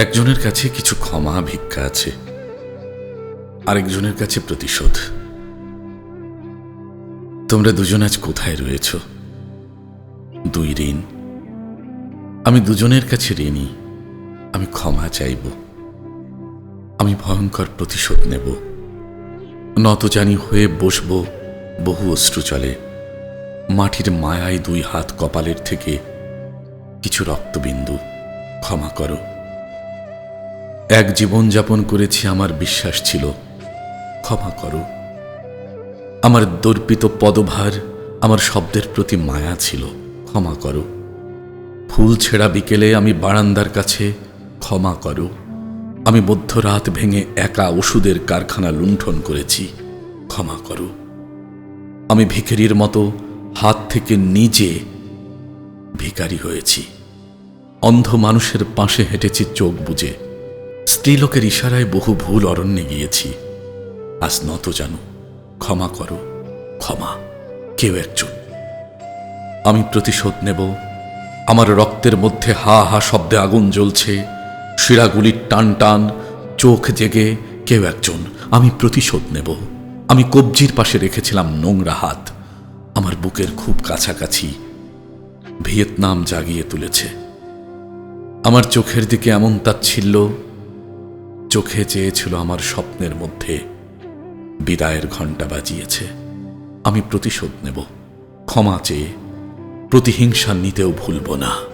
একজনের কাছে কিছু ক্ষমা, ভিক্ষা আছে, আরেকজনের কাছে প্রতিশোধ। তোমরা দুজন আজ কোথায় রয়েছ? দুই ঋণ। আমি দুজনের কাছে ঋণী। আমি ক্ষমা চাইব। আমি ভয়ঙ্কর প্রতিশোধ নেব। নত জানি হয়ে বসব, বহু অশ্রু চলে। মাটির মায়ায় দুই হাত কপালের থেকে কিছু রক্তবিন্দু, ক্ষমা করো। এক জীবন যাপন করেছি আমার বিশ্বাস ছিল। ক্ষমা করো। আমার দর্পিত পদভার আমার শব্দের প্রতি মায়া ছিল। ক্ষমা করো। ফুল ছেঁড়া বিকেলে আমি বারান্দার কাছে ক্ষমা করো। আমি মধ্যরাত ভেঙে একা ওষুধের কারখানা লুণ্ঠন করেছি। ক্ষমা করো। আমি ভিখারির মতো হাত থেকে নিজে ভিখারি হয়েছি। অন্ধ মানুষের পাশে হেঁটেছি চোখ বুঝে স্ত্রীলোকের ইশারায় বহু ভুল অরণ্যে গিয়েছি। আজ নত জানো, ক্ষমা করো, ক্ষমা, কেউ একজন। আমি প্রতিশোধ নেব, আমার রক্তের মধ্যে হা হা শব্দে আগুন জ্বলছে, শিরাগুলির টান টান, চোখ জেগে কেউ একজন, আমি প্রতিশোধ নেব। আমি কবজির পাশে রেখেছিলাম নোংরা হাত, আমার বুকের খুব কাছাকাছি, ভিয়েতনাম জাগিয়ে তুলেছে। আমার চোখের দিকে এমন তাচ্ছিল্য চোখে চেয়েছিল আমার স্বপ্নের মধ্যে। বিদায়ের ঘণ্টা বাজিয়েছে। আমি প্রতিশোধ নেব। ক্ষমা চেয়ে প্রতিহিংসা নিতেও ভুলব না।